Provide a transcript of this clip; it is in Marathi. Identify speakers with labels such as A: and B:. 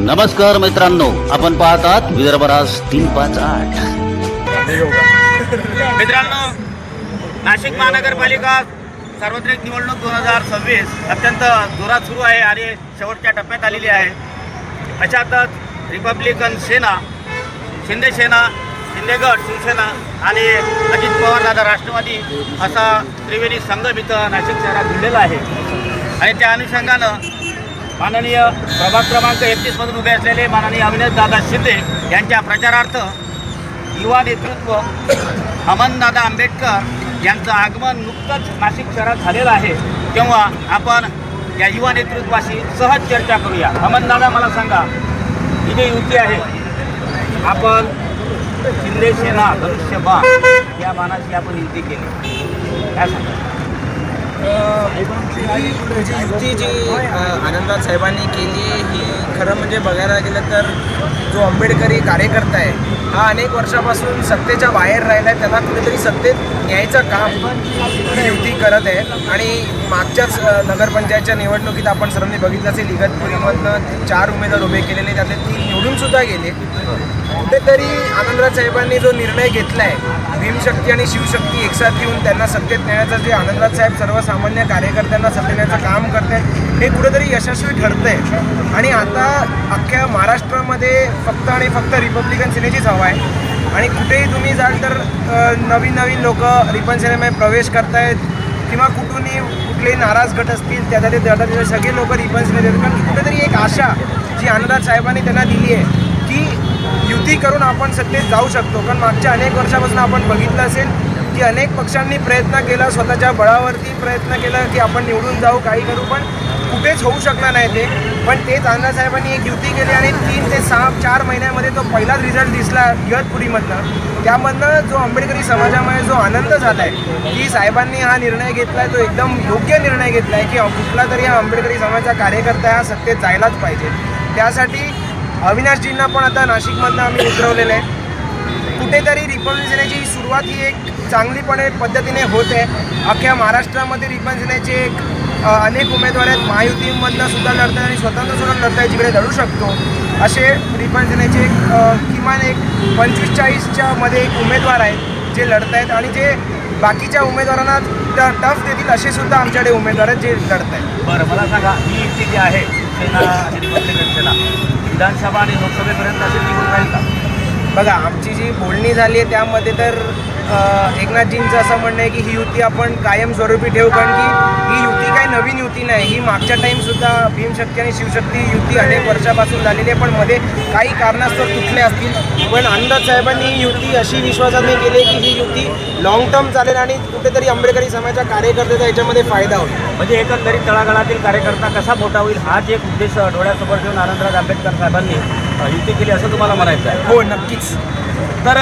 A: नमस्कार मित्रांनो आपण पाहतात विदर्भराज तीन पाच आठ.
B: मित्रांनो नाशिक महानगरपालिका सार्वत्रिक निवडणूक दोन हजार सव्वीस अत्यंत जोरात सुरू आहे आणि शेवटच्या टप्प्यात आलेली आहे. अशातच रिपब्लिकन सेना शिंदे सेना शिंदेगड शिवसेना आणि अजित पवार दादा राष्ट्रवादी असा त्रिवेणी संघ इथं नाशिक शहरात घडलेला आहे. आणि त्या अनुषंगानं माननीय प्रभाग क्रमांक एकतीसमधून उभे असलेले माननीय अविनाश दादा शिंदे यांच्या प्रचारार्थ युवा नेतृत्व अमनदादा आंबेडकर यांचं आगमन नुकतंच नाशिक शहरात झालेलं आहे. तेव्हा आपण या युवा नेतृत्वाशी सहज चर्चा करूया. अमनदादा मला सांगा ही जी युती आहे. आपण शिंदे सेना धनुष्यबाण या बाणाशी आपण युती केली. काय सांगा
C: जी युती जी अ, आनंदराज साहेबांनी केली ही खरं म्हणजे बघायला गेलं तर जो आंबेडकरी कार्यकर्ता आहे हा अनेक वर्षापासून सत्तेच्या बाहेर राहिला आहे त्याला कुठेतरी सत्तेत न्यायचं काम ही युती करत आहे. आणि मागच्याच नगरपंचायतच्या निवडणुकीत आपण सर्वांनी बघितलं असेल इगतपुरीमधनं चार उमेदवार उभे केलेले त्यातले तीन निवडूनसुद्धा गेले. कुठेतरी आनंदराज साहेबांनी जो निर्णय घेतला आहे भीमशक्ती आणि शिवशक्ती एकसाथ येऊन त्यांना सत्तेत नेण्याचा जे आनंदराज साहेब सर्वसामान्य कार्यकर्त्यांना सत्तेत नेण्याचं काम करत हे कुठेतरी यशस्वी ठरतंय. आणि आता अख्ख्या महाराष्ट्रामध्ये फक्त आणि फक्त रिपब्लिकन सेनेचीच हवा आहे. आणि कुठेही तुम्ही जाल तर नवीन नवीन लोक रिपन सेनेमध्ये प्रवेश करतायत. किंवा कुठूनही कुठलेही नाराज गट असतील त्या त्या गटातील सगळे लोक रिपन सेनेत येतात. कारण कुठेतरी एक आशा जी आनंदराज साहेबांनी त्यांना दिली आहे की युती करून आपण सत्तेत जाऊ शकतो. कारण मागच्या अनेक वर्षापासून आपण बघितलं असेल की अनेक पक्षांनी प्रयत्न केला स्वतःच्या बळावरती प्रयत्न केला की आपण निवडून जाऊ काही करू पण कुठेच होऊ शकणार नाही ते. पण तेच अण्णासाहेबांनी एक युती केली आणि तीन ते सहा चार महिन्यामध्ये तो पहिलाच रिझल्ट दिसला इयतपुरीमधनं. त्यामधनं जो आंबेडकरी समाजामध्ये जो आनंद झाला आहे की साहेबांनी हा निर्णय घेतला आहे तो एकदम योग्य निर्णय घेतला आहे की कुठला तरी हा आंबेडकरी समाजाचा कार्यकर्ता हा सत्तेत जायलाच पाहिजे. त्यासाठी अविनाशजींना पण आता नाशिकमधनं आम्ही उतरवलेलं आहे. कुठेतरी रिपब्लिक सेनेची सुरुवात ही एक चांगलीपणे पद्धतीने होत. आहे अख्ख्या महाराष्ट्रामध्ये रिपब्लिक सेनेचे एक अनेक उमेदवार आहेत. महायुतीमधनं सुद्धा लढत आणि स्वतंत्र सुद्धा लढत आहे जिकडे लढू शकतो. असे रिपब्लिक सेनेचे किमान एक पंचवीस चाळीसच्या मध्ये एक उमेदवार आहेत जे लढत आहेत आणि जे बाकीच्या उमेदवारांना ट टफ देतील असे सुद्धा आमच्याकडे उमेदवार आहेत जे लढत आहेत
B: बरं मला सांगा ही युती जी आहे सेना सेना विधानसभा आणि लोकसभेपर्यंत अशी निघून राहील का?
C: बघा आमची जी बोलणी झाली आहे त्यामध्ये तर एकनाथजींचं असं म्हणणं आहे की ही युती आपण कायमस्वरूपी ठेवू कारण की ही युती काही नवीन युती नाही. ही मागच्या टाईमसुद्धा भीमशक्ती आणि शिवशक्ती युती अनेक वर्षापासून झालेली आहे पण मध्ये काही कारणास्तव तुटले असतील. पण अंदाज साहेबांनी ही युती अशी विश्वासाने केली आहे की ही युती लॉंग टर्म चालेल आणि कुठेतरी आंबेडकरी समाजाच्या कार्यकर्त्याचा याच्यामध्ये फायदा होईल.
B: म्हणजे एकंदरीत तळागाळातील कार्यकर्ता कसा मोठा होईल हाच एक उद्देश डोळ्यासमोर ठेवून आनंदराज आंबेडकर साहेबांनी युती केली असं तुम्हाला म्हणायचं आहे?
C: हो नक्कीच.
B: तर